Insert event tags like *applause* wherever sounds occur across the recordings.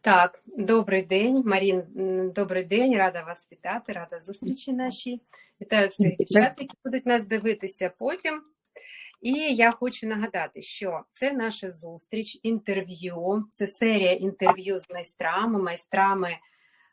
Так, добрий день, Марін. Добрий день, рада вас вітати, рада зустрічі нашій. Вітаю всіх дівчат, які будуть нас дивитися потім. І я хочу нагадати, що це наша зустріч, інтерв'ю, це серія інтерв'ю з майстрами, майстрами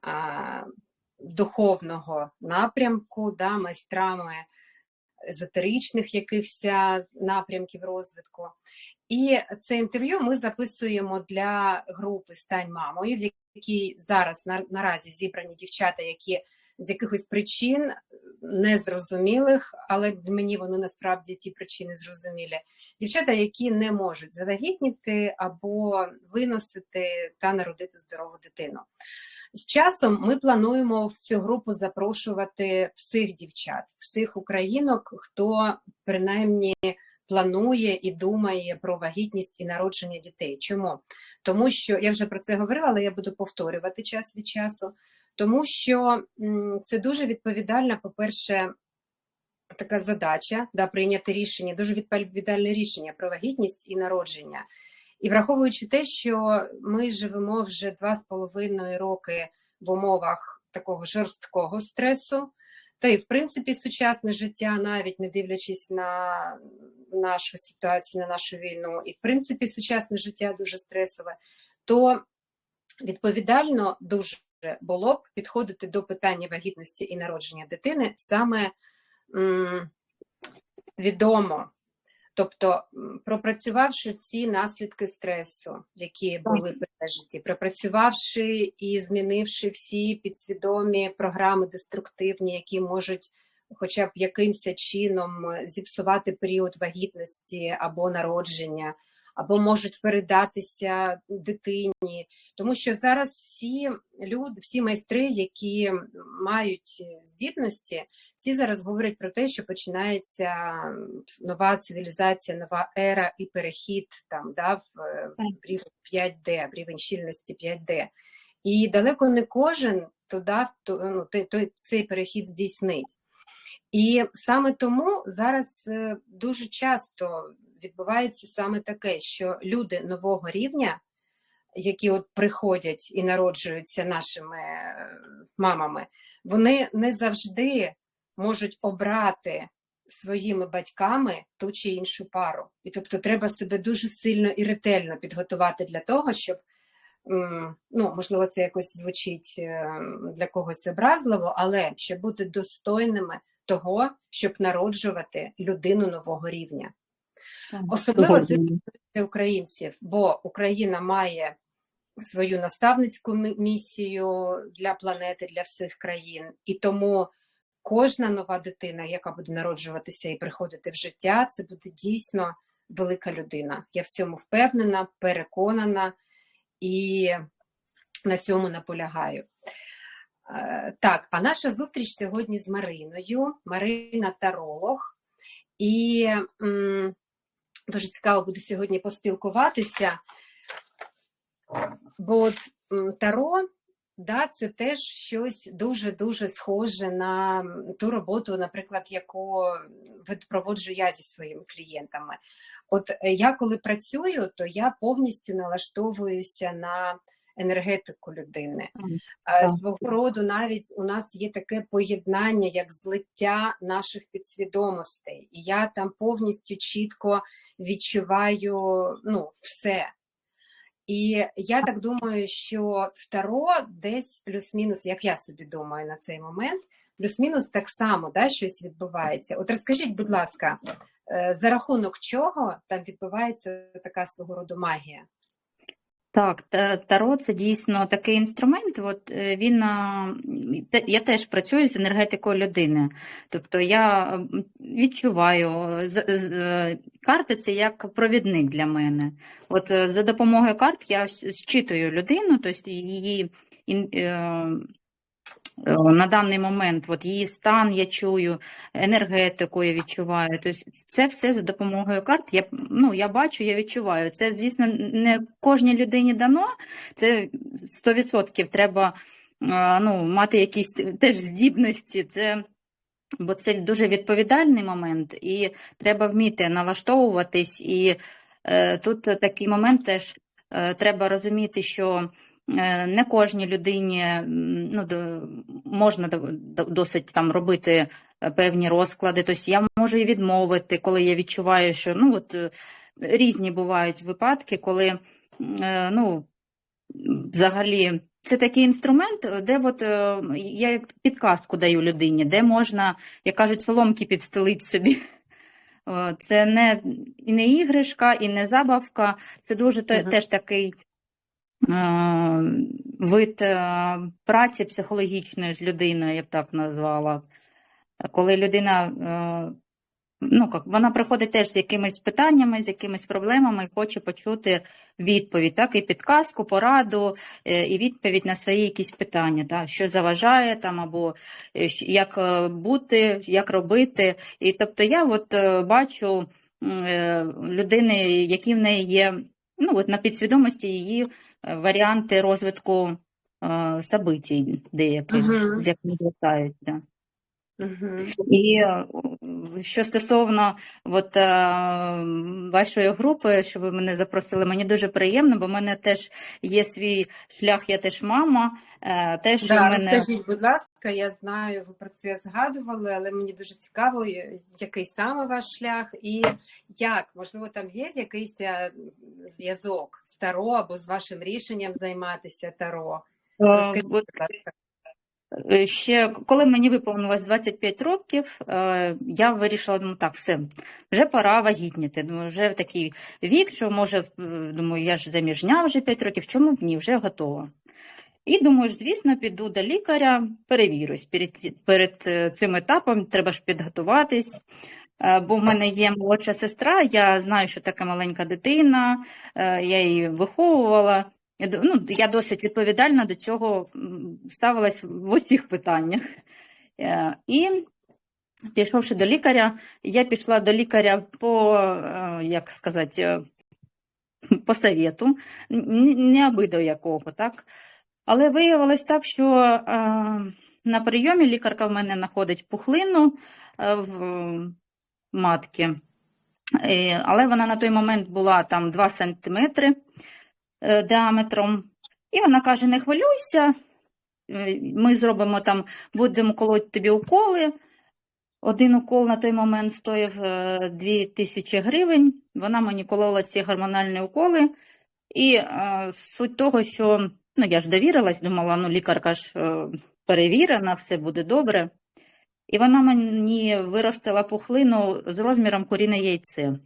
а, духовного напрямку, да, майстрами езотеричних якихось напрямків розвитку. І це інтерв'ю ми записуємо для групи Стань мамою, в якій зараз на, наразі зібрані дівчата, які з якихось причин незрозумілих, але мені вони насправді ті причини зрозумілі. Дівчата, які не можуть завагітніти або виносити та народити здорову дитину. З часом ми плануємо в цю групу запрошувати всіх дівчат, всіх українок, хто принаймні планує і думає про вагітність і народження дітей. Чому? Тому що я вже про це говорила, але я буду повторювати час від часу. Тому що це дуже відповідальна, по-перше, така задача да, прийняти рішення, дуже відповідальне рішення про вагітність і народження. І враховуючи те, що ми живемо вже два з половиною роки в умовах такого жорсткого стресу, та й в принципі сучасне життя, навіть не дивлячись на нашу ситуацію, на нашу війну, і в принципі сучасне життя дуже стресове, то відповідально дуже було б підходити до питання вагітності і народження дитини саме м, свідомо. Тобто, пропрацювавши всі наслідки стресу, які були пережиті, пропрацювавши і змінивши всі підсвідомі програми деструктивні, які можуть хоча б якимось чином е, зіпсувати період вагітності або народження, або можуть передатися дитині, тому що зараз всі люди, всі майстри, які мають здібності, всі зараз говорять про те, що починається нова цивілізація, нова ера і перехід там да, в, в рівень 5D, в рівень щільності 5D. І далеко не кожен туди, ну, той, той, цей перехід здійснить. І саме тому зараз е, дуже часто відбувається саме таке, що люди нового рівня, які от приходять і народжуються нашими е, мамами, вони не завжди можуть обрати своїми батьками ту чи іншу пару. І тобто треба себе дуже сильно і ретельно підготувати для того, щоб ну, можливо, це якось звучить е, для когось образливо, але щоб бути достойними того, щоб народжувати людину нового рівня. Особливо це українців, бо Україна має свою наставницьку місію для планети, для всіх країн, і тому кожна нова дитина, яка буде народжуватися і приходити в життя, це буде дійсно велика людина. Я в цьому впевнена, переконана і на цьому наполягаю. Е, так, а наша зустріч сьогодні з Мариною. Марина таролог, і м, дуже цікаво буде сьогодні поспілкуватися, бо от таро, да, це теж щось дуже-дуже схоже на ту роботу, наприклад, яку проводжу я зі своїми клієнтами. От е, я коли працюю, то я повністю налаштовуюся на енергетику людини. Так. Свого роду навіть у нас є таке поєднання, як злиття наших підсвідомостей, і я там повністю чітко відчуваю ну, все. І я так думаю, що второ десь плюс-мінус, як я собі думаю на цей момент, плюс-мінус так само да, щось відбувається. От розкажіть, будь ласка, е, за рахунок чого там відбувається така свого роду магія? Так, таро це дійсно такий інструмент. От е, він я теж працюю з енергетикою людини. Тобто я відчуваю е, карти це як провідник для мене. От е, за допомогою карт я зчитую людину, тобто її на даний момент от її стан я чую, енергетику я відчуваю. Тобто Це все за допомогою карт. Я ну, я бачу, я відчуваю. Це, звісно, не кожній людині дано, це 100% треба е, ну, мати якісь теж здібності. Це Бо це дуже відповідальний момент, і треба вміти налаштовуватись. І е, тут такий момент теж е, треба розуміти, що е, не кожній людині ну, можна до- до- досить там робити е, певні розклади. Тобто я можу і відмовити, коли я відчуваю, що ну, от, е, різні бувають випадки, коли е, ну, взагалі. Це такий інструмент, де от, е, я як підказку даю людині, де можна, як кажуть, соломки підстелити собі. Е, Це не, і не іграшка, і не забавка. Це дуже те- Мгм. теж такий е, вид е, праці психологічної з людиною, я б так назвала. Коли людина, е, ну, вона приходить теж з якимись питаннями, з якимись проблемами і хоче почути відповідь, так, і підказку, пораду, е, і відповідь на свої якісь питання, так, що заважає там, або е, як е, бути, як робити. І тобто я от е, бачу е, людини, які в неї є, ну, от на підсвідомості її е, варіанти розвитку е, событій деяких, Мгм. з якими звертаються. Мгм. І що стосовно от, е, вашої групи, що ви мене запросили, мені дуже приємно, бо в мене теж є свій шлях, я теж мама. е, Теж Да, мене розкажіть, будь ласка, я знаю, ви про це згадували, але мені дуже цікаво, який саме ваш шлях і як, можливо, там є якийсь е, зв'язок з Таро або з вашим рішенням займатися Таро. е, Розкажіть, будь ласка. ще коли мені виповнилось 25 років, е, я вирішила, ну так, все, вже пора вагітніти. Думаю, вже такий вік, що може, думаю, я ж заміжня вже 5 років, чому б ні, вже готова. І думаю, звісно, піду до лікаря, перевірюсь. Перед, перед е, цим етапом треба ж підготуватись. Е, Бо в мене є молодша сестра, я знаю, що таке маленька дитина, е, я її виховувала. Ну, я досить відповідально до цього ставилась в усіх питаннях. Е, І пішовши до лікаря, я пішла до лікаря по, як сказати, по совету, не аби до якого, так? Але виявилось так, що на прийомі лікарка в мене знаходить пухлину матки, Е, але вона на той момент була там 2 сантиметри е, діаметром. І вона каже: не хвилюйся, е, ми зробимо там, будемо колоти тобі уколи. Один укол на той момент стоїв е, 2 тисячі гривень. Вона мені колола ці гормональні уколи. І суть того, що ну, я ж довірилась, думала, ну лікарка ж перевірена, все буде добре. І вона мені виростила пухлину з розміром куріне яйце.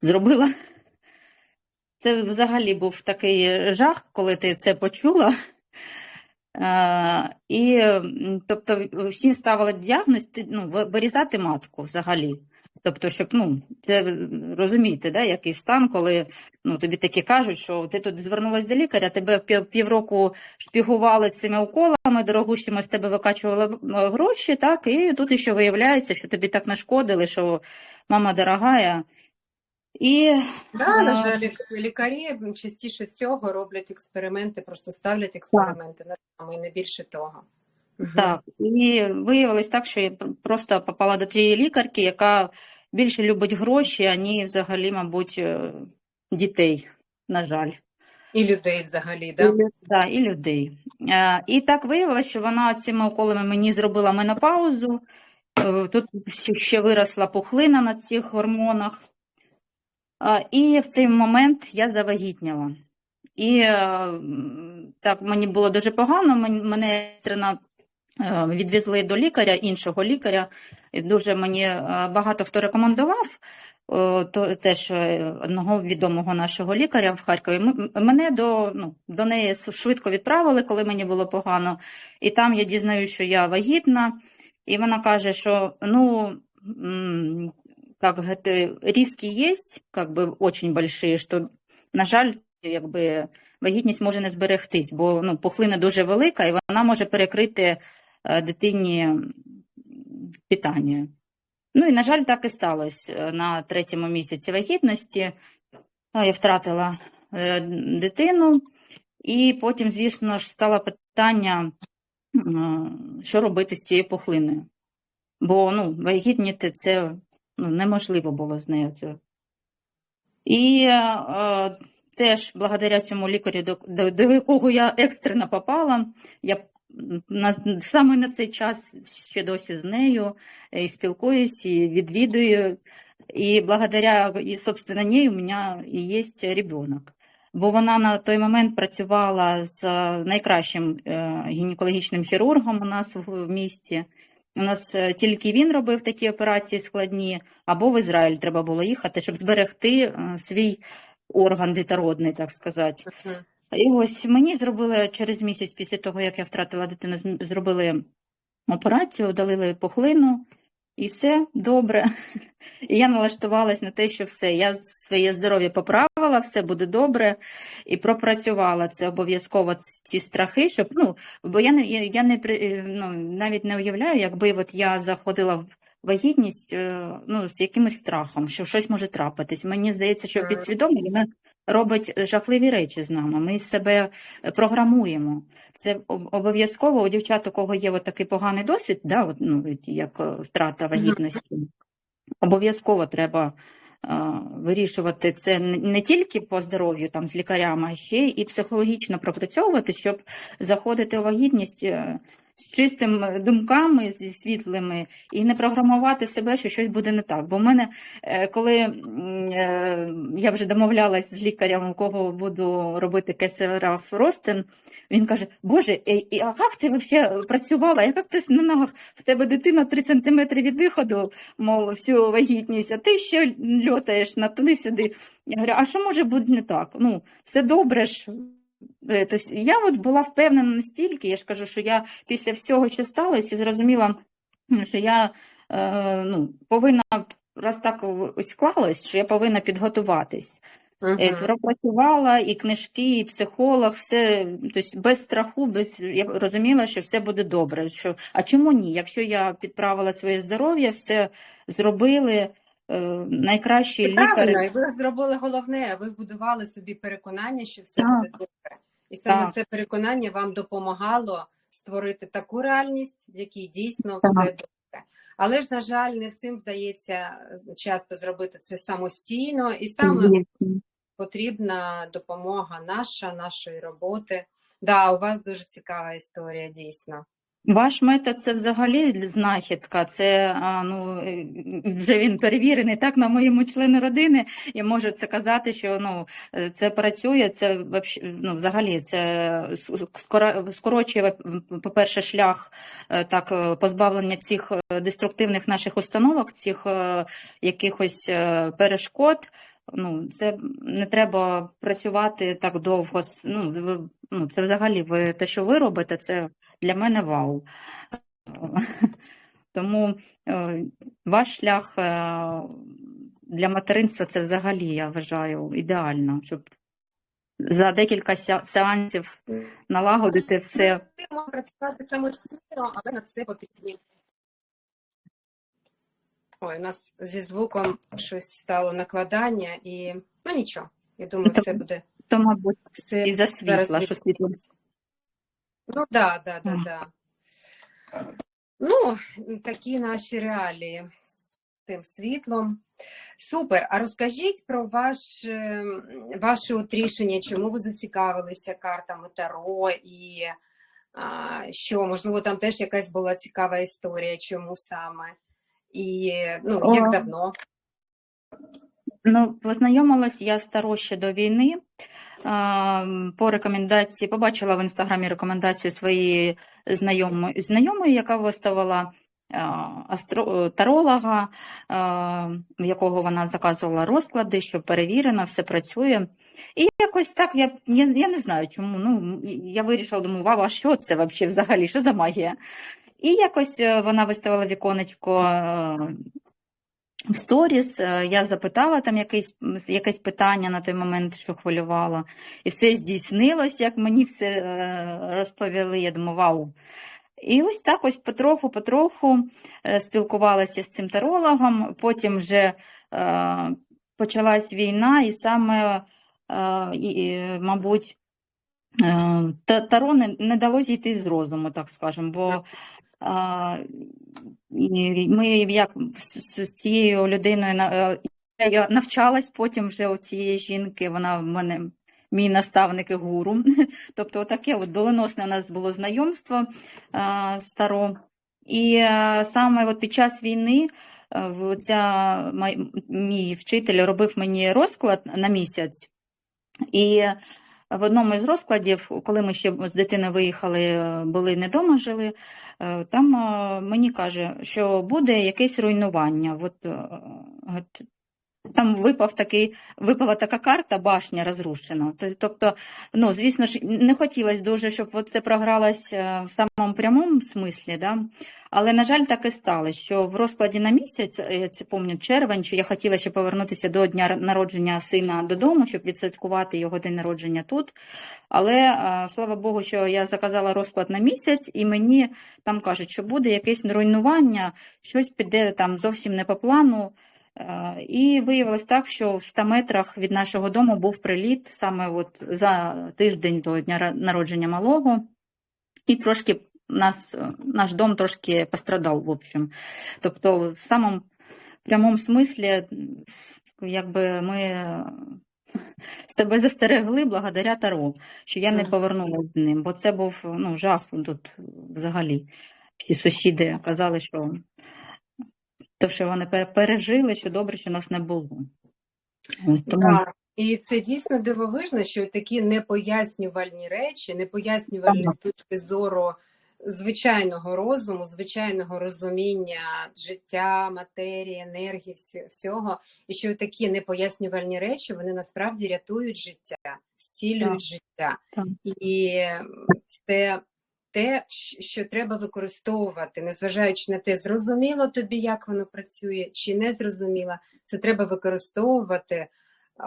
Зробила. Це взагалі був такий жах, коли ти це почула. І, тобто, всім ставили діагноз ну, вирізати матку взагалі. Тобто, щоб, ну, це ви розумієте, да, який стан, коли ну, тобі такі кажуть, що ти тут звернулась до лікаря, тебе півроку шпігували цими уколами, дорогущими з тебе викачували е, гроші, так, і тут ще виявляється, що тобі так нашкодили, що мама дорогая. І Да, на жаль, лікарі частіше всього роблять експерименти, просто ставлять експерименти нами, і не більше того. Так, і виявилось так, що я просто попала до тієї лікарки, яка більше любить гроші, ані взагалі, мабуть, е, дітей, на жаль. І людей взагалі, І, да? лю- да, і людей. Е, І так виявилось, що вона цими уколами мені зробила менопаузу. Е, Тут ще- виросла пухлина на цих гормонах. І в цей момент я завагітніла. І так мені було дуже погано. Мене екстрено е, відвезли до лікаря, іншого лікаря. Дуже мені е, багато хто рекомендував. е, То теж е, одного відомого нашого лікаря в Харкові. Мене до, ну, до неї швидко відправили, коли мені було погано. І там я дізнаюся, що я вагітна. І вона каже, що ну, риски есть, как бы очень большие, що, на жаль, якби вагітність може не зберегтись, бо ну, пухлина дуже велика, і вона може перекрити е, дитині питання. Ну і, на жаль, так і сталося. Е, На третьому місяці вагітності е, я втратила е, дитину, і потім, звісно ж, стало питання, що робити з цією пухлиною. Бо ну, вагітніти це ну, неможливо було з нею. І е, теж благодаря цьому лікарю, до, до, якого я екстрено попала, я на, саме на цей час ще досі з нею і спілкуюсь, і відвідую. І благодаря, і, собственно, ней у мене і є ребенок. Бо вона на той момент працювала з е, найкращим е, гінекологічним хірургом у нас в місті. У нас е, тільки він робив такі операції складні, або в Ізраїль треба було їхати, щоб зберегти е, свій орган детородний, так сказати. І ось мені зробили через місяць після того, як я втратила дитину, зробили операцію, удалили пухлину, і все добре. *laughs* І я налаштувалась на те, що все, я своє здоров'я поправила, все буде добре, і пропрацювала це обов'язково ці страхи, щоб ну, бо я не я, я не ну, навіть не уявляю, якби от я заходила в вагітність е, ну, з якимось страхом, що щось може трапитись. Мені здається, що підсвідомо вона робить жахливі речі з нами. Ми себе е, програмуємо. Це обов'язково у дівчат, у кого є от такий поганий досвід, да, от, ну, як е, втрата вагітності, обов'язково треба е, вирішувати це не тільки по здоров'ю там, з лікарями, а ще і психологічно пропрацьовувати, щоб заходити у вагітність з чистими думками, зі світлими, і не програмувати себе, що щось буде не так. Бо в мене, е, коли е, я вже домовлялась з лікарем, у кого буду робити кесарав ростин, він каже: Боже, а як ти взагалі працювала? Як ти на ногах? В тебе дитина 3 сантиметри від виходу, мов всю вагітність, а ти ще льотаєш на туди-сюди. Я говорю, а що може бути не так? Ну, все добре ж. Тобто я от була впевнена настільки, я ж кажу, що я після всього, що сталося, зрозуміла, що я е, ну, повинна, раз так ось склалось, що я повинна підготуватись. Е, Мгм. Пропрацювала і книжки, і психолог, все тобто без страху, без я розуміла, що все буде добре. Що а чому ні? Якщо я підправила своє здоров'я, все зробили. е, Найкращий І ви зробили головне, ви будували собі переконання, що все Так. буде добре. І саме Так. це переконання вам допомагало створити таку реальність, в якій дійсно Так. все добре. Але ж, на жаль, не всім вдається часто зробити це самостійно, і саме Звісно. потрібна допомога наша, нашої роботи. Да, у вас дуже цікава історія, дійсно. Ваш метод це взагалі знахідка. Це ну вже він перевірений так на моєму члену родини. Я можу це казати, що ну це працює. Це ну, взагалі це скоро- скорочує, по-перше, шлях е, так позбавлення цих е, деструктивних наших установок, цих е, якихось перешкод. Ну, це не треба працювати так довго. Ну, ви- ну, це взагалі ви те, що ви робите, це для мене вау. Тому е, ваш шлях е, для материнства це взагалі, я вважаю, ідеально, щоб за декілька сеансів налагодити все. Працювати самостійно, але на це потрібні. Ой, у нас зі звуком щось стало накладання, і ну нічого. Я думаю, все буде То, мабуть, все і за зараз що світло. Ну да, да, да, да. Ну, такі наші реалії з тим світлом. Супер. А розкажіть про ваш, ваше от рішення, чому ви зацікавилися картами Таро і а, що, можливо, там теж якась була цікава історія, чому саме? І ну, як давно? Ну, познайомилась я старо ще до війни. По рекомендації побачила в інстаграмі рекомендацію своєї знайомої, знайомої, яка виставила астро, таролога, в якого вона заказувала розклади, що перевірено, все працює. І якось так я, я, я не знаю чому. Ну, я вирішила, думаю, вау, а що це взагалі? Що за магія? І якось е, вона виставила віконечко е, в сторіс. е, Я запитала там якесь, якесь питання на той момент, що хвилювало, і все здійснилось, як мені все е, розповіли. Я думаю, вау. І ось так ось потроху-потроху е, спілкувалася з цим тарологом. Потім вже почалась війна, і саме, мабуть, Таро не, не дало зійти з розуму, так скажемо, бо і ми як з, цією людиною е, я навчалась потім вже у цієї жінки, вона в мене мій наставник і гуру. *laughs* Тобто, таке от доленосне у нас було знайомство старо. І а, саме от під час війни ця, май- мій вчитель робив мені розклад на місяць. І в одному із розкладів, коли ми ще з дитини виїхали, е, були не дома жили, е, там е, мені каже, що буде якесь руйнування. От, от, там випав такий, випала така карта, башня розрушена. Тобто, ну, звісно ж, не хотілося дуже, щоб це програлось е, в самому прямому смислі, да? але, на жаль, так і сталося, що в розкладі на місяць, е, я це пам'ятаю, червень, що я хотіла ще повернутися до дня народження сина додому, щоб відсвяткувати його день народження тут. Але, е, слава Богу, що я заказала розклад на місяць, і мені там кажуть, що буде якесь руйнування, щось піде там зовсім не по плану. Е, І виявилось так, що в 100 метрах від нашого дому був приліт саме от за тиждень до дня народження малого, і трошки нас, е, наш дом трошки пострадав, в общем. Тобто, в самому прямому смислі, якби ми е, себе застерегли благодаря Таро, що я не повернулася з ним, бо це був ну, жах тут взагалі. Всі сусіди казали, що то, що вони пережили, що добре, що нас не було. Ось тому Да. І це дійсно дивовижно, що такі непояснювальні речі, непояснювальні Ага. з точки зору звичайного розуму, звичайного розуміння життя, матерії, енергії, всього, і що такі непояснювальні речі вони насправді рятують життя, зцілюють Так. життя. Так. І це те, що треба використовувати, незважаючи на те, зрозуміло тобі, як воно працює, чи не зрозуміло, це треба використовувати.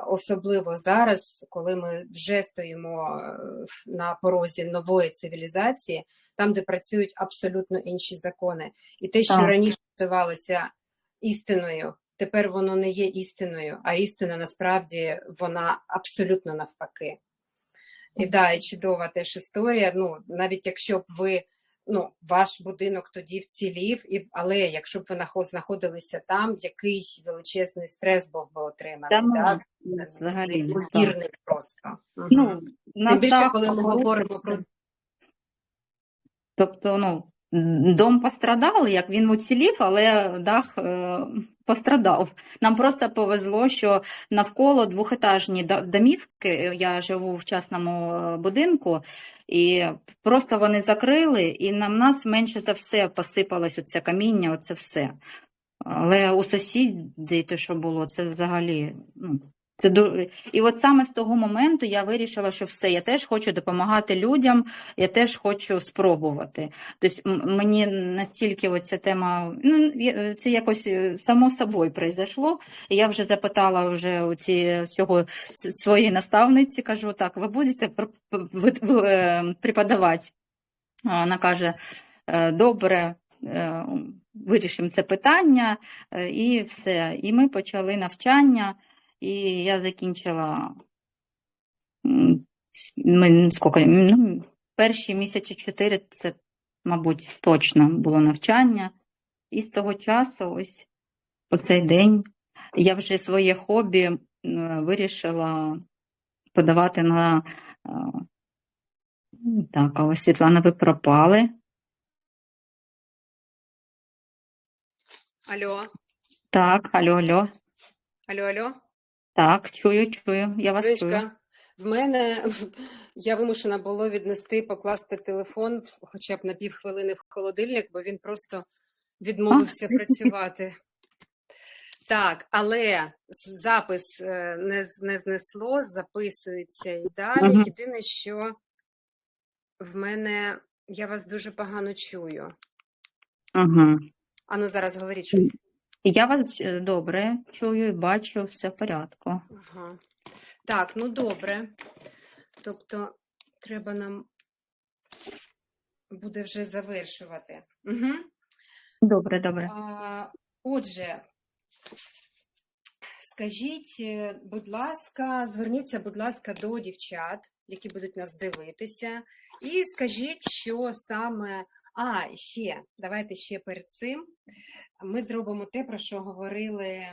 Особливо зараз, коли ми вже стоїмо е, на порозі нової цивілізації, там, де працюють абсолютно інші закони. І те, що Так. раніше здавалося істиною, тепер воно не є істиною, а істина насправді вона абсолютно навпаки. І да, і чудова теж історія. Ну, навіть якщо б ви, ну, ваш будинок тоді вцілів, і, але якщо б ви нахо- знаходилися там, який величезний стрес був би отриманий, Та, ну, так? взагалі, Неймовірний просто. Мгм. ну, Тим більше, коли ми говоримо про. Тобто, ну, дом пострадав, як він уцілів, але дах е, пострадав. Нам просто повезло, що навколо двохетажні домівки, е, я живу в частному е, будинку, і просто вони закрили, і на нас менше за все посипалось оце каміння, оце все. Але у сусідів те, що було, це взагалі. Ну, це І от саме з того моменту я вирішила, що все, я теж хочу допомагати людям, я теж хочу спробувати. Тобто мені настільки ця тема, ну, це якось е, само собою произошло. Я вже запитала вже у ці всього своїй наставниці, кажу, так, ви будете е, преподавати? Вона каже, «Е, добре, вирішимо це питання, і все. І ми почали навчання, і я закінчила ми, скільки, ну, перші місяці чотири це, мабуть, точно було навчання. І з того часу, ось по цей день, я вже своє хобі вирішила подавати на. е, Так, а ось Світлана, ви пропали. Алло, Так, алло, алло. алло, алло. Так, чую, чую. Я вас чую. В мене *laughs* я вимушена було віднести, покласти телефон хоча б на півхвилини в холодильник, бо він просто відмовився *laughs* працювати. Так, але запис е, не, з- не знесло, записується і далі. Мгм. Єдине, що в мене я вас дуже погано чую. Угу. Ану, зараз говоріть щось. Я вас е, добре чую і бачу, все в порядку. Ага. Так, ну добре. Тобто, треба нам буде вже завершувати. Угу. Добре, добре. А, отже, скажіть, е, будь ласка, зверніться, будь ласка, до дівчат, які будуть нас дивитися, і скажіть, що саме. А, ще, давайте ще перед цим. Ми зробимо те, про що говорили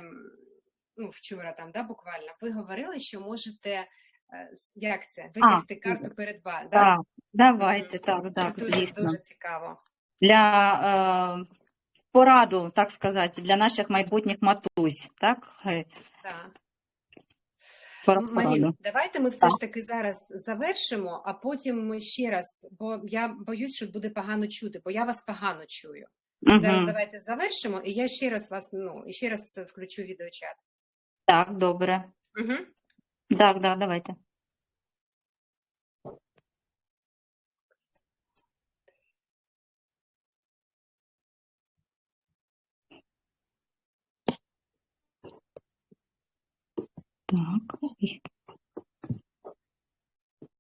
ну, вчора, там, да, буквально. Ви говорили, що можете е, як це? Витягти А, карту перед вами. Так, давайте, так, Це так, дуже, звісно. дуже цікаво. Для е, пораду, так сказати, для наших майбутніх матусь, так? Е, Так. Марін, давайте ми все Так. ж таки зараз завершимо, а потім ми ще раз, бо я боюсь, що буде погано чути, бо я вас погано чую. Зараз давайте завершимо, і я ще раз вас ну ще раз включу відеочат. Так, добре. Угу. Так, так, давайте. Так.